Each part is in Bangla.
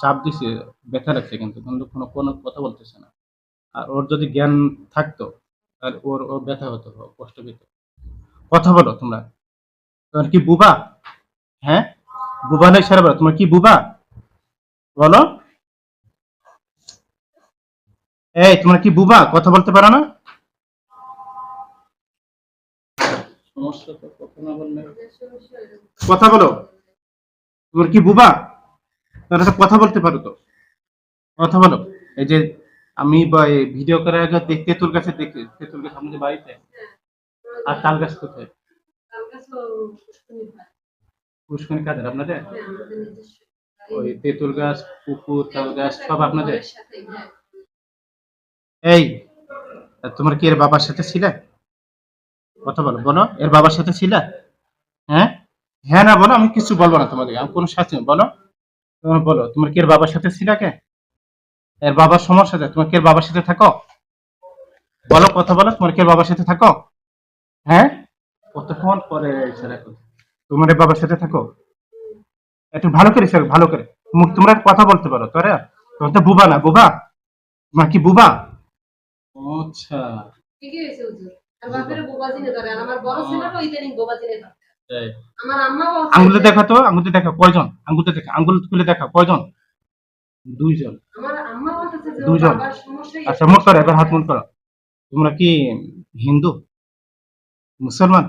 চাপ দিছে ব্যথা লাগছে কিন্তু কিন্তু কোনো কোনো কথা বলতেছে না। আর ওর যদি জ্ঞান থাকতো তাহলে ওর ওর ব্যথা হতো কষ্ট পেত। কথা বলো তোমরা। তোমার কি বুবা? হ্যাঁ? বুবা না ইশারা বলো তোমার কি বুবা? বলো। এই তোমরা কি বুবা? কথা বলতে পারো না? কথা বলো। তোমার কি বুবা? তোমরা তো কথা বলতে পারো তো? কথা বলো। এই যে আমি বা এই ভিডিও করার আগে দেখতে তোর কাছে দেখতে তেঁতুল গাছ আমাদের বাড়িতে। আর তাল গাছ কোথায়? পুষ্করণী কাদের? আপনাদের? ওই তেঁতুল গাছ পুকুর তাল গাছ সব আপনাদের? এই তোমার কি এর বাবার সাথে ছিলে? কথা বলো বলো এর বাবার সাথে ছিলে? হ্যাঁ? হ্যাঁ না বলো আমি কিছু বলব না তোমাদের আমি কোনো শাস্তি। বলো। তোমার বলো তোমার কি এর বাবার সাথে ছিলে কে? এর বাবার সমস্যা তোমার কি এর বাবার সাথে থাকো? বলো কথা বলো তোমার কি এর বাবার সাথে থাকো? হ্যাঁ? কতক্ষণ পরে তোমার বাবার সাথে থাকো? একটু ভালো করে ইশারা ভালো করে। মুখ তোমরা কথা বলতে পারো তোরা? তোমার তো বুবা না বুবা? তোমার কি বুবা? আচ্ছা। ঠিকই হয়েছে হুজুর। আর বাপের বোবাজিনে ধরে আর আমার বড় ছেলেরও ইদানিং বোবাজিনে ধরে। আঙ্গুলে দেখা তো আঙ্গুলে দেখা কয়জন? আঙ্গুলে দেখা আঙ্গুল তুলে দেখা কয়জন? দুইজন। সমস্যাই আচ্ছা মুখ করো এবার হাত মুখ করো। তোমরা কি হিন্দু? মুসলমান?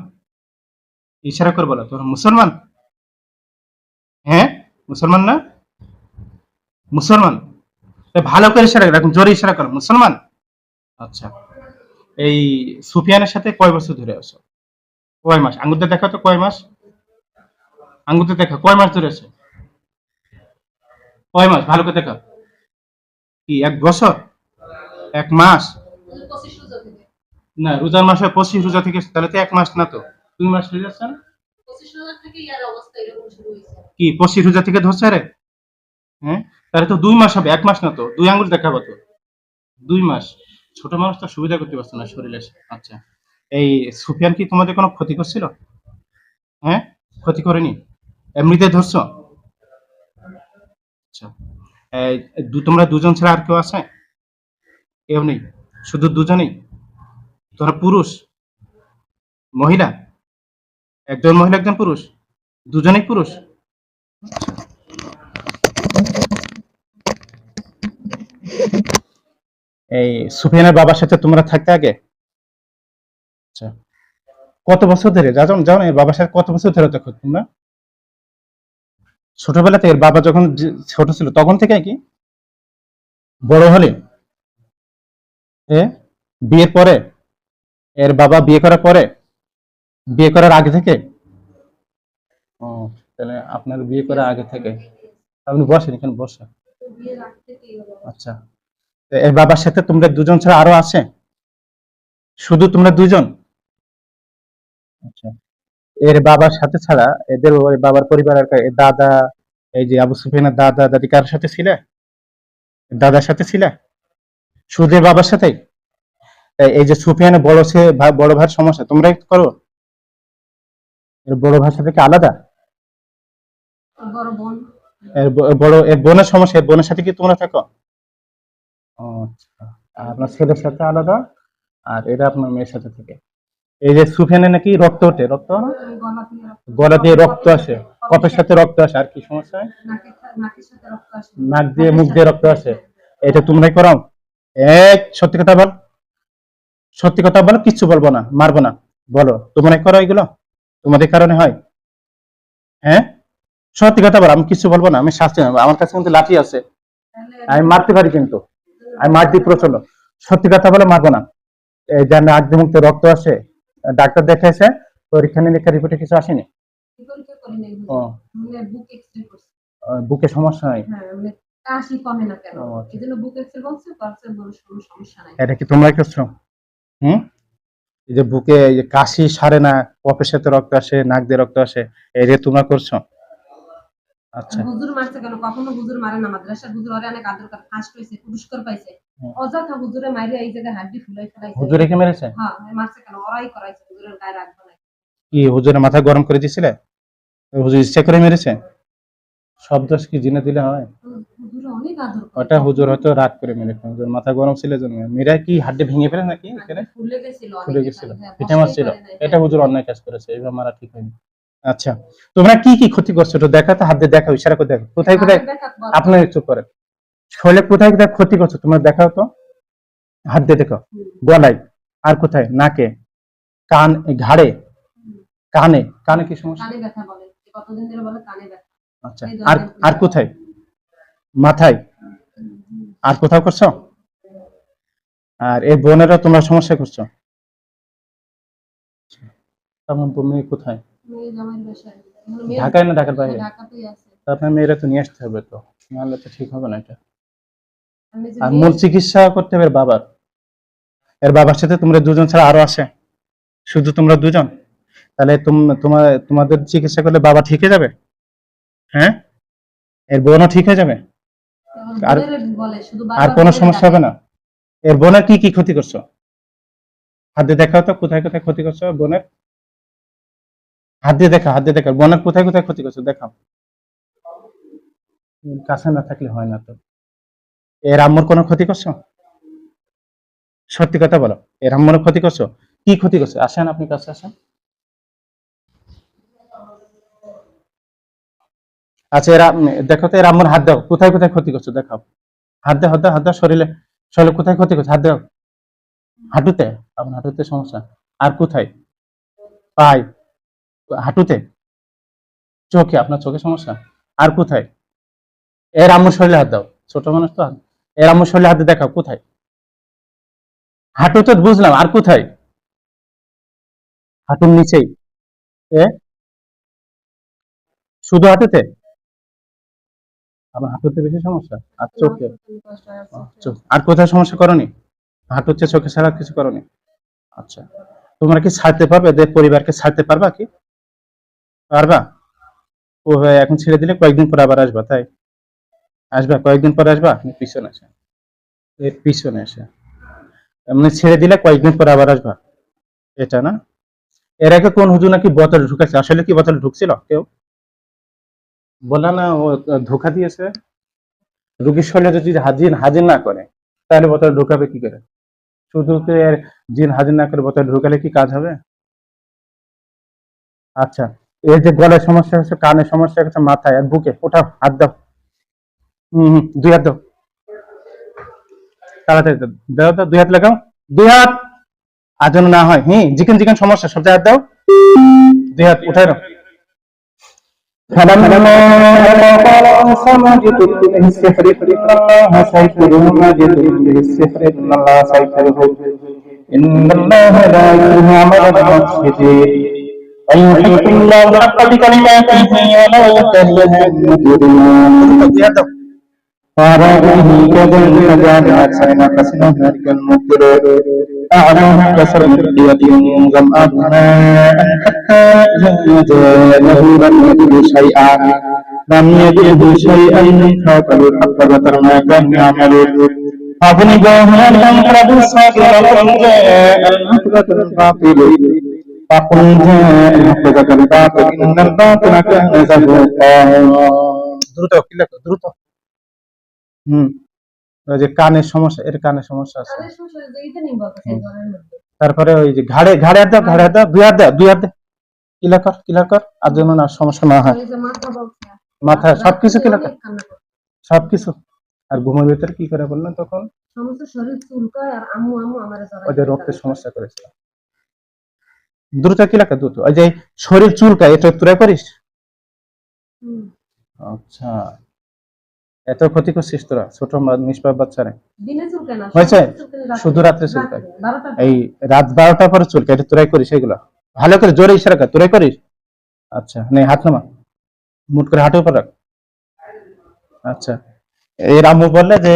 ইশারা করে বলো তোমরা মুসলমান? হ্যাঁ? মুসলমান না? মুসলমান? ভালো করে ইশারা করো এখন জোরে ইশারা করো মুসলমান? আচ্ছা। এই সুফিয়ানের সাথে কয় বছর ধরে আছো? কয় মাস? আঙ্গুতে দেখা তো কয় মাস? আঙ্গুতে দেখা, কয় মাস ধরে আছে? কয় মাস? ভালো করে দেখা। কি, এক বছর? এক মাস? রোজা না, রোজার মাসে পঁচিশ রোজা থেকে তাহলে তো এক মাস না তো। দুই মাস হয়ে যাচ্ছে না? রোজা কি, পঁচিশ রোজা থেকে ধরছে রে হ্যাঁ? তাহলে তো দুই মাস হবে, এক মাস না তো? দুই আঙ্গুল দেখাবো তো। দুই মাস। ছোট মানুষ তো সুবিধা করতে পারছে না শরীরে আচ্ছা। এই সুফিয়ান কি তোমাদের কোনো ক্ষতি করছিল? হ্যাঁ? ক্ষতি করেনি? এমনিতে ধরছো? আচ্ছা। তোমরা দুজন ছাড়া আর কেউ আছে? কেউ নেই? শুধু দুজনেই? তোমরা পুরুষ? মহিলা? একজন মহিলা, একজন পুরুষ? দুজনেই পুরুষ? এই সুফিয়ানের বাবার সাথে তোমরা থাকতে আগে? আচ্ছা। কত বছর ধরে? যাও যাও না এর বাবার সাথে কত বছর ধরে দেখো তোমরা? ছোটবেলাতে এর বাবা যখন ছোট ছিল, তখন থেকে কি? বড় হলে? বিয়ের পরে? এর বাবা বিয়ে করার পরে? বিয়ে করার আগে থেকে? ও, তাহলে আপনার বিয়ে করার আগে থেকে। আপনি বসেন, এখানে এরকম। আচ্ছা। এর বাবার সাথে তোমরা দুজন ছাড়া আরও আছে? শুধু তোমরা দুজন? আচ্ছা। এর বাবার সাথে ছাড়া এদের বাবার পরিবারের কা- এর দাদা এই যে আবু সুফিয়ানের দাদা দাদি কার সাথে ছিলে? দাদার সাথে ছিলে? সুদের বাবার সাথে এই যে সুফিয়ানের বড় ভা- বড় ভাইয়ের সমস্যা তোমরাই করো। এর বড় ভাইয়ের সাথে কি আলাদা? আর বড় বোন। এর ব- বড় এর বোনের সমস্যা এর বোনের সাথে কি তোমরা থাকো? ও আচ্ছা। আর আপনার ছেলের সাথে আলাদা? আর এরা আপনার মেয়ের সাথে থাকে? এই যে সুফিয়ানে নাকি রক্ত ওঠে, রক্ত গলা দিয়ে রক্ত- আসে। কপের সাথে রক্ত আসে, আর কি সমস্যা? নাক দিয়ে মুখ দিয়ে রক্ত আসে। এটা তোমরাই করাও। এক সত্যি কথা বল। সত্যি কথা বলো, কিচ্ছু বলব না, মারবো না। বলো, তোমরাই করো এগুলো? তোমাদের কারণে হয়। হ্যাঁ? সত্যি কথা বলো, আমি কিছু বলব না, আমি শাস্তি নেব আমার কাছে কিন্তু লাঠি আছে। আমি মারতে পারি কিন্তু। আমি মার দিই প্রচণ্ড সত্যি কথা বলে মারবো না। এই যে নাক দিয়ে মুখতে রক্ত আসে ডাক্তার দেখেছে পরীক্ষা নিরীক্ষা রিপোর্টে কিছু আসেনি? মানে বুক সমস্যা হয় মানে কাশি কমে না কেন? ও, আচ্ছা। এই জন্য বুক এক্সরে বলছে পারছে বড় সমস্যা নাই। এটা কি তোমরা করছ? হুম? এই যে বুকে এই যে কাশি সারে না কপের সাথে রক্ত আসে নাক দিয়ে রক্ত আসে এই যে তোমরা করছ? আচ্ছা। হুজুর মারছে কেন? কখনো হুজুর মারে না মাদ্রাসার হুজুর অনেক আদর করে ফাঁস হয়েছে পুরস্কার পাইছে। অযথা হুজুরে মাইরে এই জায়গায় হাড্ডি ফুলাই ফেলাইছে। হুজুর মেরেছে? হ্যাঁ মারছে কেন? ওরাই করাইছে হুজুরের গায়ে রাখবে না কি হুজুরের মাথা গরম করে দিছিলে হুজুর ইচ্ছা করে মেরেছে? সব দোষ কি জিনে দিলে হয়? হুজুর করে। ওটা হুজুর হয়তো রাগ করে মেরে হুজুর মাথা গরম ছিল জন্য। মেয়েরা কি হাড্ডি ভেঙে ফেলে নাকি এখানে? ফুলে গেছিল ফুলে গেছিল। হ্যাঁ, পিঠে মাছ বসতেই ছিল এটা হ্যাঁ। হুজুর অন্যায় কাজ করেছে এইভাবে মারা ঠিক হয়নি। আচ্ছা তোমরা কি কি ক্ষতি করছ? তো দেখা তো হাত দিয়ে দেখা ইশারা করে দেখো কোথায় কোথায়। আপনার চুপ করেন। শরীরে কোথায় কোথায় ক্ষতি করছ? তোমার দেখাও তো। হাত দিয়ে দেখো। গলায়। আর কোথায়? নাকে। কান ঘাড়ে। কানে। কানে কি সমস্যা? আচ্ছা। আর আর কোথায়? মাথায়। আর কোথাও করছ? আর এই বোনেরও তোমরা সমস্যা করছ? মেয়ে কোথায়? ঢাকায় না ঢাকার বাইরে? আছে। আপনার মেয়েরা তো নিয়ে আসতে হবে তো। নাহলে তো ঠিক হবে না এটা। আর মূল চিকিৎসা করতে হবে বাবার। এর বাবার সাথে তোমরা দুজন ছাড়া আরও আসে শুধু তোমরা দুজন। তাহলে তোমার তোমাদের চিকিৎসা করলে বাবা ঠিক হয়ে যাবে? হ্যাঁ? এর বোনও ঠিক হয়ে যাবে? আর- আর কোনো সমস্যা হবে না। এর বোনের কি কি ক্ষতি করছ? হাত দিয়ে দেখাও তো কোথায় কোথায় ক্ষতি করছ বোনের? হাত দিয়ে দেখা হাত দিয়ে দেখা বোনের কোথায় কোথায় ক্ষতি করছ? দেখাও। কাছে না থাকলে হয় না তো। এর আম্মুর কোনো ক্ষতি করছ? সত্যি কথা বলো এর আম্মুর ক্ষতি করছ? কি ক্ষতি করছ? আসেন, আপনি কাছে আসেন। আচ্ছা এরা দেখো তো এর হাত দাও। কোথায় কোথায় ক্ষতি করছ? দেখাও। হাত দাও হাত দাও হাত দাও, শরীরে শরীরে কোথায় ক্ষতি করছে? হাত দাও। হাঁটুতে? আপনার হাঁটুতে সমস্যা। আর কোথায়? পাই হাঁটুতে? চোখে? আপনার চোখে সমস্যা? আর কোথায়? এর আম্মুর শরীরে হাত দাও। ছোট মানুষ তো এর আম্মুর হাতে দেখাও কোথায়? হাঁটুতে বুঝলাম আর কোথায়? হাঁটুর নিচেই। এ? শুধু হাঁটুতে? আমার হাঁটুতে বেশি সমস্যা? আর চোখে? আর কোথায় সমস্যা করনি? হাঁটু হচ্ছে চোখে ছাড়া কিছু করনি? আচ্ছা। তোমরা কি ছাড়তে পারবে? এদের পরিবারকে ছাড়তে পারবা কি? পারবা? ও ভাই এখন ছেড়ে দিলে কয়েকদিন পর আবার আসবা তাই? আসবা, কয়েকদিন পর আসবা? আপনি পিছনে আসে এর পিছনে আসে। এমনি ছেড়ে দিলে কয়েকদিন পর আবার আসবা। এটা না? এর আগে কোন হুজুর নাকি বোতলে ঢুকেছে আসলে কি বোতলে ঢুকছিল কেউ? বললা না, ও ধোকা দিয়েছে। রুগীর শরীরে যদি হাজির হাজির না করে, তাহলে বোতলে ঢুকাবে কি করে? শুধু তো এর জিন হাজির না করে বোতলে ঢুকালে কি কাজ হবে? আচ্ছা এর যে গলায় সমস্যা হচ্ছে কানে সমস্যা হচ্ছে মাথায়, আর বুকে, ওঠাও, হাত দাও। হম হম দুই হাত দাও তাড়াতাড়ি দাও দাও দাও দুই হাত লাগাও দুই হাত আর যেন না হয় হ্যাঁ জিকেন জিকেন সমস্যা সব হাত দাও দুই হাত উঠাই দাও فلما قال ماجد به السحر إن الله سيكره ماجد به السحر إن الله سيكره إن الله لا يكره عمل المفسدين ويحق الله الحق بكلماته ولا يكره المجرمين فارائه كذلك جعل أكثرنا كسنا ذلك المبتر أعلوها كسر اليد ظمأ ماء حتى إذا جاءه لم يجد شيئا لم يجده شيئا فأكل الحق بطر ما كان يعملون أبلغوا هل أنقرض الصابر وقل جاء الحق الباطل فقل جاء الحق الباطل إن الباطل كان زهوقا দ্রুত ক্লিক দ্রুত হুম। ওই যে কানের সমস্যা এর কানের সমস্যা আছে। তারপরে ওই যে ঘাড়ে ঘাড়ে হাত দাও ঘাড়ে হাত দাও দুই হাত দাও দুই হাত ক্লিয়ার কর কিলা কর আর যেন না সমস্যা না হয়। মাথা সবকিছু ক্লিয়ার কর। সবকিছু আর ঘুমের ভিতরে কি করে বললেন তখন? চুলকায় যে রক্তের সমস্যা করেছিল। দ্রুত কি লাগে দ্রুত। ওই যে শরীর চুলকা এটা তোরা করিস? আচ্ছা। এত ক্ষতি করছিস তোরা? ছোট নিষ্পাপ বাচ্চারা হয়েছে? শুধু রাত্রে রাত্রে, এই রাত বারোটার পরে চুলকা এটা তোরাই করিস এগুলো। ভালো করে জোরে ইশারা কর তোরাই করিস? আচ্ছা নে হাত নামা। মুট করে হাঁটু উপর রাখ। আচ্ছা। এই রামু বললে যে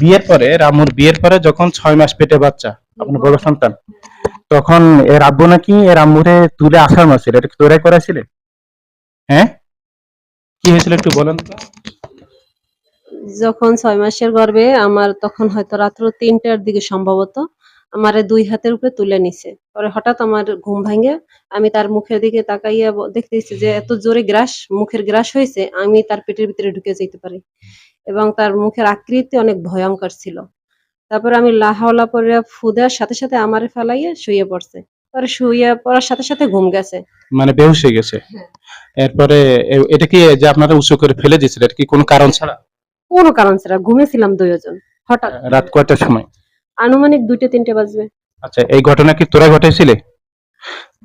বিয়ের পরে রামুর বিয়ের পরে যখন ছয় মাস পেটে বাচ্চা আপনার বড় সন্তান তখন এর আব্বু নাকি এর আম্মুরে তুলে আসার মাসিল এটা তোরাই করেছিলে হ্যাঁ? কি হয়েছিল একটু বলেন তো। যখন ছয় মাসের গর্ভে আমার তখন হয়তো রাত্র তিনটার দিকে সম্ভবত আমার দুই হাতের উপরে তুলে নিছে। পরে হঠাৎ আমার ঘুম ভাঙে আমি তার মুখের দিকে তাকাইয়া দেখতেছি যে এত জোরে গ্রাস মুখের গ্রাস হয়েছে আমি তার পেটের ভিতরে ঢুকে যেতে পারি। এবং তার মুখের আকৃতি অনেক ভয়ঙ্কর ছিল। তারপরে আমি লাহাওলা পরে ফু দেওয়ার সাথে সাথে আমারে ফেলাইয়ে শুয়ে পড়ছে। পরে শুয়ে পড়ার সাথে সাথে ঘুম গেছে। মানে বেহুশ হয়ে গেছে? হ্যাঁ। এরপরে এটা কি যে আপনারা উঁচু করে ফেলে দিয়েছিল এটা কি কোনো কারণ ছাড়া? কোনো কারণ ছাড়া ঘুমেছিলাম দুইজন হঠাৎ। রাত কয়টার সময়? আনুমানিক দুইটা তিনটে বাজবে। আচ্ছা এই ঘটনা কি তোরা ঘটাইছিলে?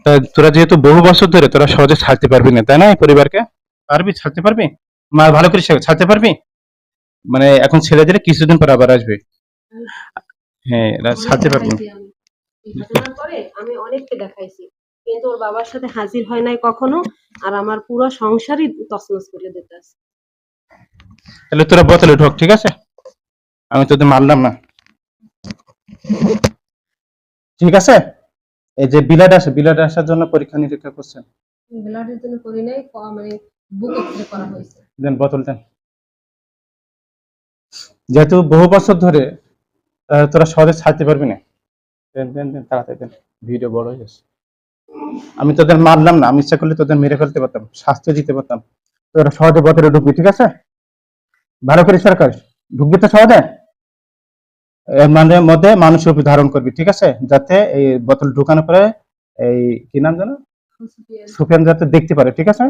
তা তোরা যেহেতু বহু বছর ধরে তোরা সহজে ছাড়তে পারবি না তাই না এই পরিবারকে? পারবি ছাড়তে পারবি? মা ভালো করে ছাড়তে পারবি? মানে এখন ছেড়ে দিলে কিছুদিন পর আবার আসবে। হ্যাঁ ছাড়তে পারবি আমি। পরে আমি অনেককে দেখাইছি কিন্তু ওর বাবার সাথে হাজির হয় নাই কখনো আর আমার পুরো সংসারই তছনছ করে দিতে আছে তাহলে তোরা বোতলে ঢোক ঠিক আছে? আমি তোদের মারলাম না। ঠিক আছে? এই যে বিলাড আসে বিলাড আসার জন্য পরীক্ষা নিরীক্ষা করছেন ব্লাডের জন্য করি নাই মানে বুক এক্সরে করা হয়েছে। দেন বোতল দেন। যেহেতু বহু বছর ধরে তোরা সহজে ছাড়তে পারবি না। দেন দেন দেন তাড়াতাড়ি দেন। ভিডিও বড় হয়ে যাচ্ছে আমি তোদের মারলাম না আমি ইচ্ছা করলে তোদের মেরে ফেলতে পারতাম শাস্তি দিতে পারতাম। তোরা সহজে বোতলে ঢুকবি ঠিক আছে? ভালো করে সরকার ঢুকবি তো সহজে? মানে মধ্যে মানুষ উপর ধারণ করবি, ঠিক আছে? যাতে এই বোতল ঢুকানোর পরে এই কি নাম জানো সুফিয়ান যাতে দেখতে পারে, ঠিক আছে?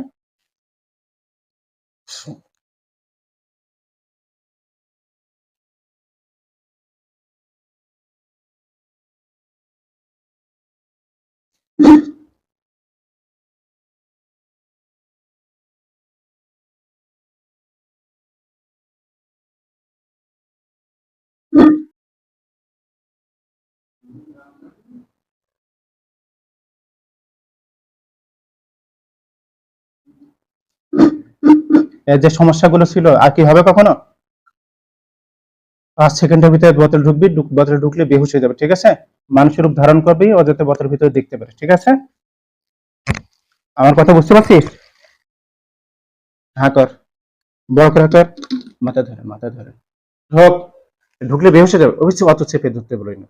যে সমস্যাগুলো ছিল, আর কি হবে কখনো? পাঁচ সেকেন্ডের ভিতরে বোতল ঢুকবি, ঢুক- বোতলে ঢুকলে বেহুশ হয়ে যাবে, ঠিক আছে? মানুষের রূপ ধারণ করবি ও যাতে বোতলের ভিতরে দেখতে পারে ঠিক আছে? আমার কথা বুঝতে পারছিস? হ্যাঁ কর বড় করে কর মাথা ধরে মাথা ধরে। ঢোক ঢুকলে বেহুশ হয়ে যাবে, অবশ্যই অত চেপে ধরতে বলোই না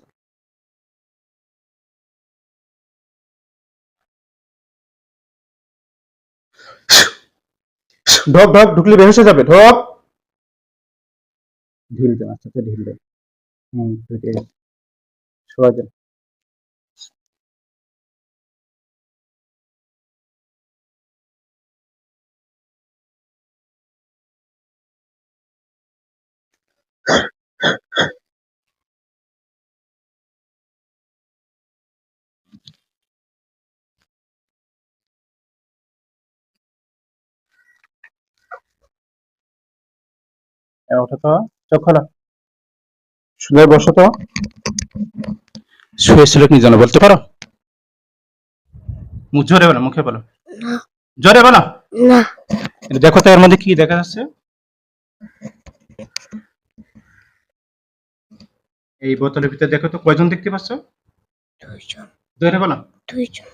ঢোক ঢক ঢুকলে বের হয়ে যাবে। ঢক ঢিল দেন আচ্ছা ঢিল দেন। হুম সোয়া যান ওঠো তো চোখ খোলো। শুয়ে বসো তো। শুয়েছিল কি জানো বলতে পারো? মুখ জোরে বলো মুখে বলো। জোরে বলো। না। দেখো তো এর মধ্যে কি দেখা যাচ্ছে? এই বোতলের ভিতরে দেখো তো কয়জন দেখতে পাচ্ছ? দুইজন। জোরে বলো। দুইজন।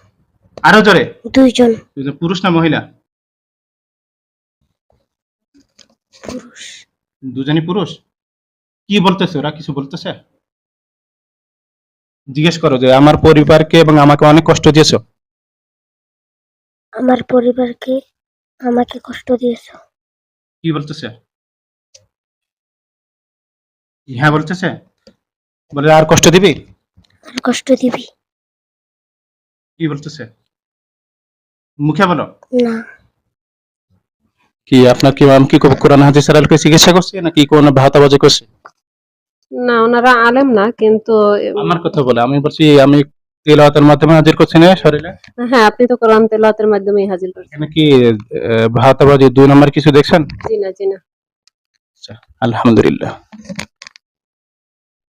আরও জোরে। দুইজন। দুজন পুরুষ না মহিলা? পুরুষ। দুজনই পুরুষ? কি বলতেছে ওরা? কিছু বলতেছে? জিজ্ঞেস করো যে আমার পরিবারকে এবং আমাকে অনেক কষ্ট দিয়েছ। আমার পরিবারকে আমাকে কষ্ট দিয়েছ। কি বলতেছে? হ্যাঁ বলতেছে? বলে আর কষ্ট দিবি? আর কষ্ট দিবি। কি বলতেছে? মুখে বলো। না। কি আপনার কি আমি কি কোরআন হাদিস আলকে চিকিৎসা করছে নাকি কোন ভাতাবাজি করছে? না ওনারা আলেম না কিন্তু আমার কথা বলে আমি বলছি আমি তেলাওয়াতের মাধ্যমে হাজির করছি না শরীরে? হ্যাঁ আপনি তো কোরআন তেলাওয়াতের মাধ্যমেই হাজির করছেন। এখানে কি ভাতাবাজি দুই নম্বর কিছু দেখছেন? জি না জি না। আচ্ছা আলহামদুলিল্লাহ।